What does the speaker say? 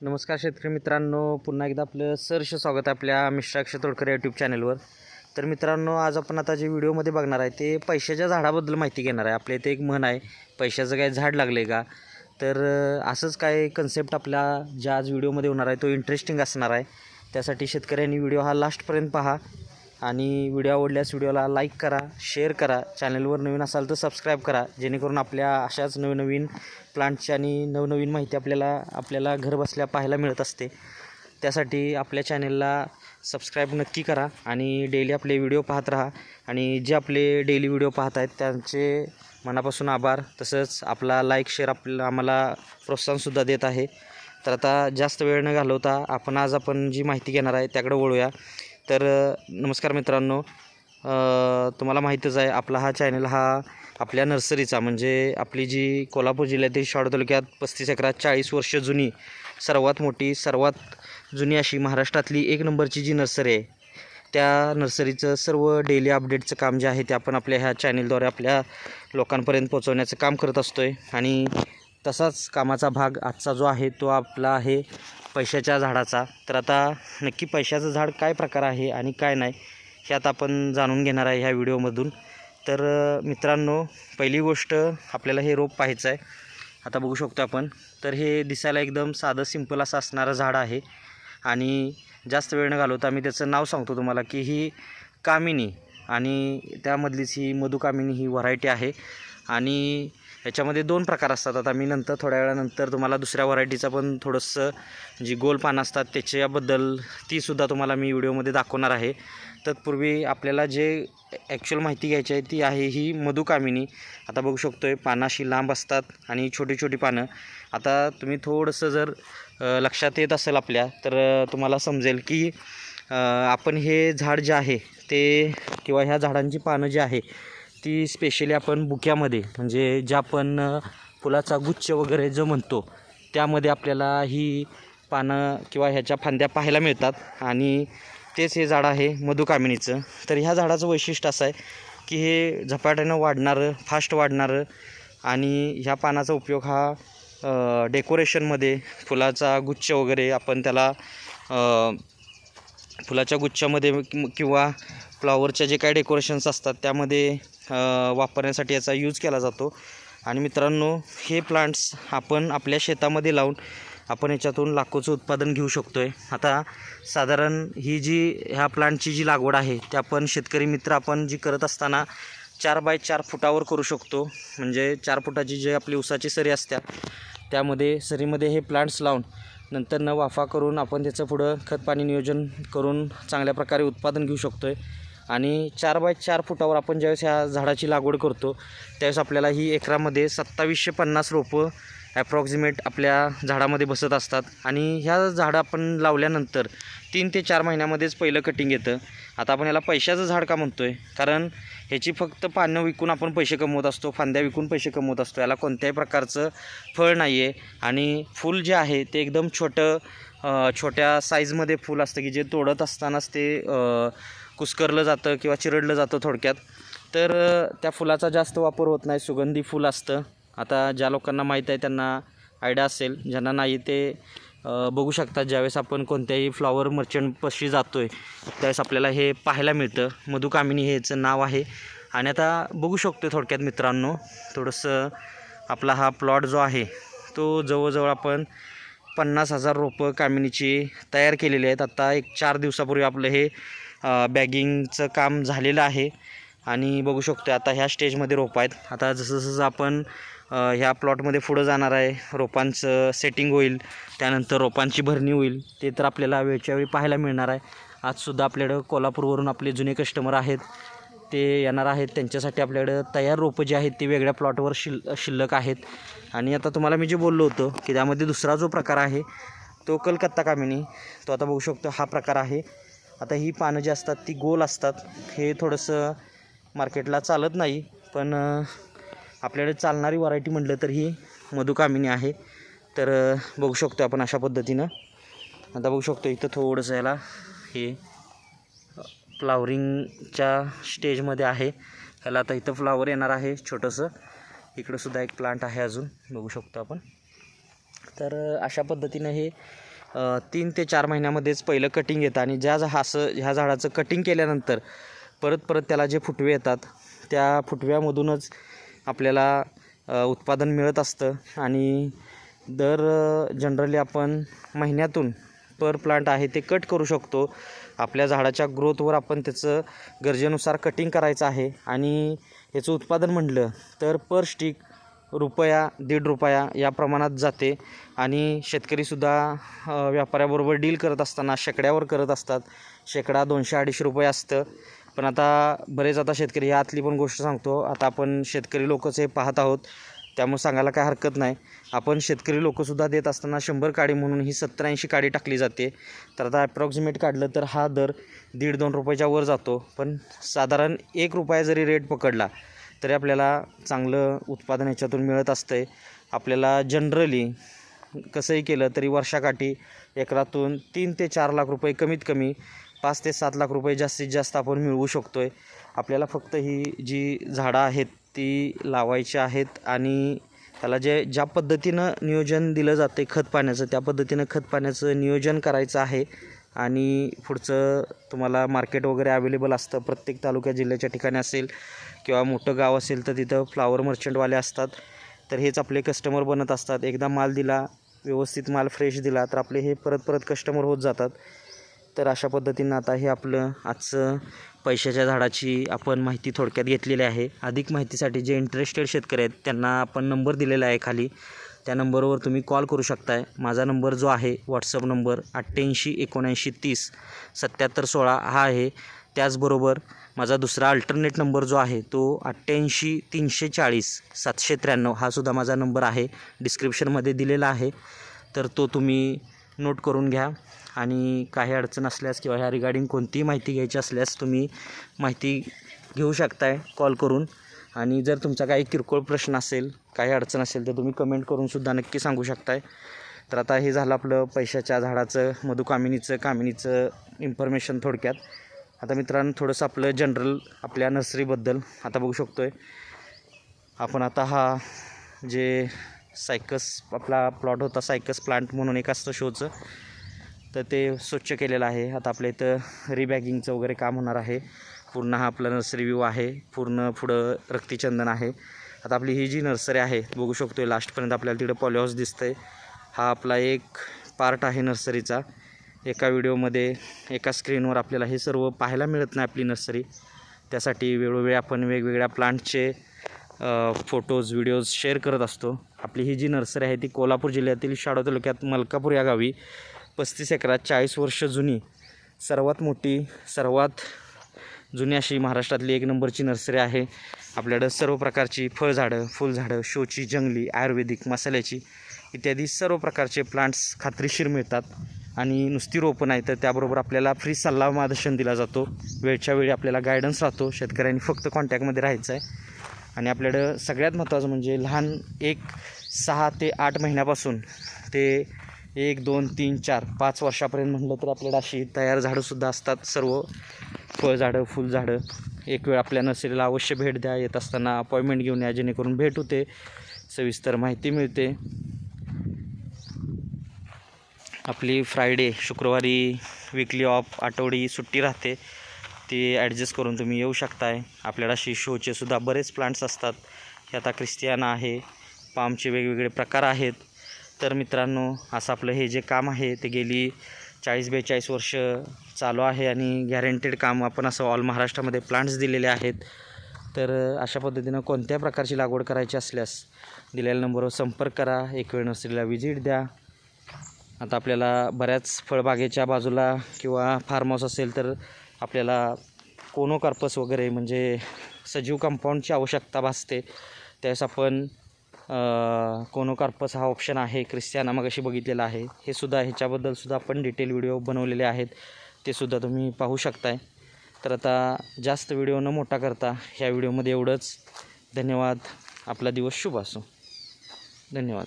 नमस्कार शेतकरी मित्रांनो पुन्हा एकदा आपलं सरश स्वागत आहे आपल्या मिश्राक्ष तोडकर यूट्यूब चॅनलवर तर मित्रांनो आज आपण आता जे व्हिडिओमध्ये बघणार आहे ते पैशाच्या झाडाबद्दल माहिती घेणार आहे. आपल्या इथे एक म्हण आहे पैशाचं काय झाड लागले का? तर असंच काय कन्सेप्ट आपल्या ज्या आज व्हिडिओमध्ये होणार आहे तो इंटरेस्टिंग असणार आहे. त्यासाठी शेतकऱ्यांनी व्हिडिओ हा लास्टपर्यंत पहा. आणि व्हिडिओ आवडल्यास व्हिडिओला लाईक करा शेअर करा चॅनलवर नवीन असाल तर सबस्क्राईब करा जेणेकरून आपल्या अशाच नवनवीन प्लांटची आणि नवनवीन माहिती आपल्याला आपल्याला घरबसल्या पाहायला मिळत असते. त्यासाठी आपल्या चॅनलला सबस्क्राईब नक्की करा आणि डेली आपले व्हिडिओ पाहत राहा. आणि जे आपले डेली व्हिडिओ पाहत आहेत त्यांचे मनापासून आभार. तसंच आपला लाईक शेअर आपल्याला आम्हाला प्रोत्साहनसुद्धा देत आहे. तर आता जास्त वेळ न घालवता आपण आज आपण जी माहिती घेणार आहे त्याकडे वळूया. तर नमस्कार मित्रांनो. तुम्हाला माहीतच आहे आपला हा चॅनल हा आपल्या नर्सरीचा म्हणजे आपली जी कोल्हापूर जिल्ह्यातील शाळा तालुक्यात पस्तीस एकरात चाळीस वर्ष जुनी सर्वात मोठी सर्वात जुनी अशी महाराष्ट्रातली एक नंबरची जी नर्सरी आहे त्या नर्सरीचं सर्व डेली अपडेटचं काम जे आहे ते आपण आपल्या ह्या चॅनलद्वारे आपल्या लोकांपर्यंत पोहोचवण्याचं काम करत असतो आहे आणि तसाच कामाचा भाग आजचा जो आहे तो आपला आहे पैशाच्या झाडाचा. तर आता नक्की पैशाचं झाड काय प्रकार आहे आणि काय नाही हे आता आपण जाणून घेणार आहे ह्या व्हिडिओमधून. तर मित्रांनो पहिली गोष्ट आपल्याला हे रोप पाहायचं आहे आता बघू शकतो आपण. तर हे दिसायला एकदम साधं सिंपल असं असणारं झाड आहे. आणि जास्त वेळ न घालवता आम्ही त्याचं नाव सांगतो तुम्हाला की ही कामिनी आणि त्यामधलीच ही मधुकामिनी ही व्हरायटी आहे. आणि ह्याच्यामध्ये दोन प्रकार असतात. आता मी नंतर थोड्या वेळानंतर तुम्हाला दुसऱ्या व्हरायटीचं पण थोडंसं जी गोल पानं असतात त्याच्याबद्दल तीसुद्धा तुम्हाला मी व्हिडिओमध्ये दाखवणार आहे. तत्पूर्वी आपल्याला जे ॲक्च्युअल माहिती घ्यायची आहे ती आहे ही मधुकामिनी आता बघू शकतो आहे पानाशी लांब असतात आणि छोटी छोटी पानं. आता तुम्ही थोडंसं जर लक्षात येत असेल आपल्या तर तुम्हाला समजेल की आपण हे झाड जे आहे ते किंवा ह्या झाडांची पानं जी आहे ती स्पेशली आपण बुक्यामध्ये म्हणजे ज्या आपण फुलाचा गुच्छ वगैरे जो म्हणतो त्यामध्ये आपल्याला ही पानं किंवा ह्याच्या फांद्या पाहायला मिळतात. आणि तेच हे झाड आहे मधुकामिनीचं. तर ह्या झाडाचं वैशिष्ट्य असं आहे की हे झपाट्यानं वाढणारं फास्ट वाढणारं आणि ह्या पानाचा उपयोग हा डेकोरेशनमध्ये फुलाचा गुच्छ वगैरे आपण त्याला फुलाच्या गुच्छामध्ये किंवा फ्लॉवरच्या जे काही डेकोरेशन्स असतात त्यामध्ये वापरण्यासाठी याचा यूज केला जातो. आणि मित्रांनो हे प्लांट्स आपण आपल्या शेतामध्ये लावून आपण याच्यातून लाखोचं उत्पादन घेऊ शकतो आहे आता साधारण ही जी ह्या प्लांटची जी लागवड आहे ते आपण शेतकरी मित्र आपण जी करत असताना चार बाय चार फुटावर करू शकतो. म्हणजे चार फुटाची जी आपली उसाची सरी असत्या त्यामध्ये सरीमध्ये हे प्लांट्स लावून नंतर न वाफा करून आपण त्याचं पुढं खतपाणी नियोजन करून चांगल्या प्रकारे उत्पादन घेऊ शकतो आहे आणि चार बाय चार फुटावर आपण ज्यावेळेस ह्या झाडाची लागवड करतो त्यावेळेस आपल्याला ही एकरामध्ये सत्तावीसशे पन्नास रोपं ॲप्रॉक्सिमेट आपल्या झाडामध्ये बसत असतात. आणि ह्या झाडं आपण लावल्यानंतर तीन ते चार महिन्यामध्येच पहिलं कटिंग येतं. आता आपण याला पैशाचं झाड का म्हणतो आहे कारण ह्याची फक्त पानं विकून आपण पैसे कमवत असतो फांद्या विकून पैसे कमवत असतो. याला कोणत्याही प्रकारचं फळ नाही आहे आणि फूल जे आहे ते एकदम छोटं छोट्या साईजमध्ये फूल असतं की जे तोडत असतानाच ते कुस्करलं जातं किंवा चिरडलं जातं थोडक्यात. तर त्या फुलाचा जास्त वापर होत नाही. सुगंधी फूल असतं. आता ज्या लोकांना माहीत आहे त्यांना आयडिया असेल. ज्यांना नाही ते बघू शकतात. ज्यावेळेस आपण कोणत्याही फ्लॉवर मर्चंटपाशी जातो आहे त्यावेळेस आपल्याला हे पाहायला मिळतं. मधुकामिनी हेचं नाव आहे. आणि आता बघू शकतो थोडक्यात मित्रांनो थोडंसं आपला हा प्लॉट जो आहे तो जवळजवळ आपण पन्नास हजार रोपं कामिनीची तयार केलेली आहेत. आता एक चार दिवसापूर्वी आपलं हे बॅगिंगचं काम झालेलं आहे. आणि बघू शकतो आता ह्या स्टेजमध्ये रोपं आहेत. आता जसं जसं आपण ह्या प्लॉटमध्ये पुढं जाणार आहे रोपांचं सेटिंग होईल त्यानंतर रोपांची भरणी होईल ते तर आपल्याला वेळच्या वेळी पाहायला मिळणार आहे. आजसुद्धा आपल्याकडं कोल्हापूरवरून आपले जुने कस्टमर आहेत. ते येणार आहेत. त्यांच्यासाठी आपल्याकडं तयार रोपं जे आहेत ते वेगळ्या प्लॉटवर शिल शिल्लक आहेत. आणि आता तुम्हाला मी जे बोललो होतो की त्यामध्ये दुसरा जो प्रकार आहे तो कलकत्ता कामिनी. तो आता बघू शकतो हा प्रकार आहे. आता ही पानं जी असतात ती गोल असतात. हे थोडंसं मार्केटला चालत नाही पण आपल्याकडे चालणारी व्हरायटी म्हटलं तर ही मधुकामिनी आहे. तर बघू शकतो आपण अशा पद्धतीनं. आता बघू शकतो इथं थोडंसं याला हे फ्लावरिंगच्या स्टेजमध्ये आहे. ह्याला आता इथं फ्लावर येणार आहे छोटंसं. इकडंसुद्धा एक प्लांट आहे अजून बघू शकतो आपण. तर अशा पद्धतीनं हे तीन ते चार महिन्यामध्येच पहिलं कटिंग येतं आणि ज्या झा- असं ह्या झाडाचं कटिंग केल्यानंतर परत परत त्याला जे फुटवे येतात त्या फुटव्यामधूनच आपल्याला उत्पादन मिळत असतं आणि दर जनरली आपण महिन्यातून पर प्लांट आहे ते कट करू शकतो. आपल्या झाडाच्या ग्रोथवर आपण त्याचं गरजेनुसार कटिंग करायचं आहे आणि याचं उत्पादन म्हटलं तर पर स्टिक रुपया दीड रुपया या प्रमाणात जाते. आणि शेतकरीसुद्धा व्यापाऱ्याबरोबर डील करत असताना शेकड्यावर करत असतात. शेकडा दोनशे अडीचशे रुपये असतं. पण आता बरेच आता शेतकरी ह्या आतली पण गोष्ट सांगतो. आता आपण शेतकरी लोकच हे पाहत आहोत. त्यामुळे सांगायला काय हरकत नाही. आपण शेतकरी लोकंसुद्धा देत असताना शंभर काडी म्हणून ही सत्तर ऐंशी काडी टाकली जाते. तर आता ॲप्रॉक्सिमेट काढलं तर हा दर दीड दोन रुपयाच्या वर जातो. पण साधारण एक रुपया जरी रेट पकडला तरी आपल्याला चांगलं उत्पादन ह्याच्यातून मिळत असतं आहे आपल्याला जनरली कसंही केलं तरी वर्षाकाठी एकरातून तीन ते चार लाख रुपये कमीत कमी पाच ते सात लाख रुपये जास्तीत जास्त आपण मिळवू शकतो आहे आपल्याला फक्त ही जी झाडं आहेत ती लावायची आहेत आणि त्याला जे ज्या पद्धतीनं नियोजन दिलं जाते खत पाण्याचं त्या पद्धतीनं खत पाण्याचं नियोजन करायचं आहे. आणि पुढचं तुम्हाला मार्केट वगैरे अवेलेबल असतं प्रत्येक तालुक्या जिल्ह्याच्या ठिकाणी असेल किंवा मोठं गाव असेल तर तिथं फ्लावर मर्चंटवाले असतात. तर हेच आपले कस्टमर बनत असतात. एकदा माल दिला व्यवस्थित माल फ्रेश दिला तर आपले हे परत परत कस्टमर होत जातात. तर अशा पद्धतीनं आता हे आपलं आजचं पैशाच्या झाडाची आपण माहिती थोडक्यात घेतलेली आहे. अधिक माहितीसाठी जे इंटरेस्टेड शेतकरी आहेत त्यांना आपण नंबर दिलेला आहे खाली. त्या नंबरवर तुम्ही कॉल करू शकताय. माझा नंबर जो आहे व्हॉट्सअप नंबर अठ्ठ्याऐंशी एकोणऐंशी तीस सत्याहत्तर सोळा हा आहे. त्याचबरोबर माझा दुसरा अल्टरनेट नंबर जो आहे तो अठ्ठ्याऐंशी तीनशे चाळीस सातशे त्र्याण्णव हा सुद्धा माझा नंबर आहे. डिस्क्रिप्शनमध्ये दिलेला आहे. तर तो तुम्ही नोट करून घ्या. आणि काही अडचण असल्यास किंवा ह्या रिगार्डिंग कोणतीही माहिती घ्यायची असल्यास तुम्ही माहिती घेऊ शकताय कॉल करून. आणि जर तुमचा काही किरकोळ प्रश्न असेल काही अडचण असेल तर तुम्ही कमेंट करूनसुद्धा नक्की सांगू शकताय. तर आता हे झालं आपलं पैशाच्या झाडाचं मधुकामिनीचं कामिनीचं इन्फॉर्मेशन थोडक्यात. आता मित्रांनो थोडंसं आपलं जनरल आपल्या नर्सरीबद्दल आता बघू शकतो आहे आपण आता हा जे सायकस आपला प्लॉट होता सायकस प्लांट म्हणून एक असतं शोचं तर ते स्वच्छ केलेलं आहे. आता आपल्या इथं रिबॅगिंगचं वगैरे काम होणार आहे. पूर्ण हा आपला नर्सरी व्ह्यू आहे. पूर्ण पुढं रक्तीचंदन आहे. आता आपली ही जी नर्सरी आहे बघू शकतो आहे लास्टपर्यंत आपल्याला तिकडं पॉलिहाऊस दिसतं आहे हा आपला एक पार्ट आहे नर्सरीचा एका व्हिडिओमध्ये एका स्क्रीनवर आपल्याला हे सर्व पाहायला मिळत नाही आपली नर्सरी त्यासाठी वेळोवेळी आपण वेगवेगळ्या प्लांटचे फोटोज व्हिडिओज शेअर करत असतो. आपली ही जी नर्सरी आहे ती कोल्हापूर जिल्ह्यातील शाडो तालुक्यात मलकापूर या गावी पस्तीस एकरात चाळीस वर्ष जुनी सर्वात मोठी सर्वात जुनी अशी महाराष्ट्रातली एक नंबरची नर्सरी आहे. आपल्याकडं सर्व प्रकारची फळझाडं फुलझाडं शोची जंगली आयुर्वेदिक मसाल्याची इत्यादी सर्व प्रकारचे प्लांट्स खात्रीशीर मिळतात. आणि नुसती रोपं नाही तर त्याबरोबर आपल्याला फ्री सल्ला मार्गदर्शन दिला जातो. वेळच्या वेळी आपल्याला गायडन्स राहतो. शेतकऱ्यांनी फक्त कॉन्टॅक्टमध्ये राहायचं आहे. आणि आपल्याकडं सगळ्यात महत्त्वाचं म्हणजे लहान एक सहा ते आठ महिन्यापासून ते एक दोन तीन चार पाच वर्षापर्यंत म्हटलं तर आपल्याला अशी तयार झाडंसुद्धा असतात. सर्व फळझाडं फुलझाडं. एक वेळ आपल्या नर्सरीला अवश्य भेट द्या. येत असताना अपॉइंटमेंट घेऊन या जेणेकरून भेट होते. सविस्तर माहिती मिळते. आपली फ्रायडे शुक्रवारी वीकली ऑफ आठवडी सुट्टी राहते. ती ॲडजस्ट करून तुम्ही येऊ शकताय. आपल्याला शी शोचे सुद्धा बरेच प्लांट्स असतात. हे आता क्रिस्टियाना आहे. पामचे वेगवेगळे प्रकार आहेत. तर मित्रांनो असं आपलं हे जे काम आहे ते गेली चाळीस बेचाळीस वर्ष चालू आहे आणि गॅरंटेड काम आपण असं ऑल महाराष्ट्रामध्ये प्लांट्स दिलेले आहेत. तर अशा पद्धतीनं कोणत्या प्रकारची लागवड करायची असल्यास दिलेल्या नंबरवर संपर्क करा. एक वेळ नर्सरीला व्हिजिट द्या. आता आपल्याला बऱ्याच फळबागेच्या बाजूला किंवा फार्म हाऊस असेल तर आपल्याला कोनोकार्पस वगैरे म्हणजे सजीव कंपाऊंडची आवश्यकता भासते. त्यावेळेस आपण कोनोकार्पस हा ऑप्शन आहे क्रिस्त्याना मग अशी बघितलेला आहे. हे सुद्धा ह्याच्याबद्दल सुद्धा आपण डिटेल व्हिडिओ बनवलेले आहेत. ते सुद्धा तुम्ही पाहू शकताय. तर आता जास्त व्हिडिओ न मोठा करता ह्या व्हिडिओमध्ये एवढंच. धन्यवाद. आपला दिवस शुभ असो. धन्यवाद.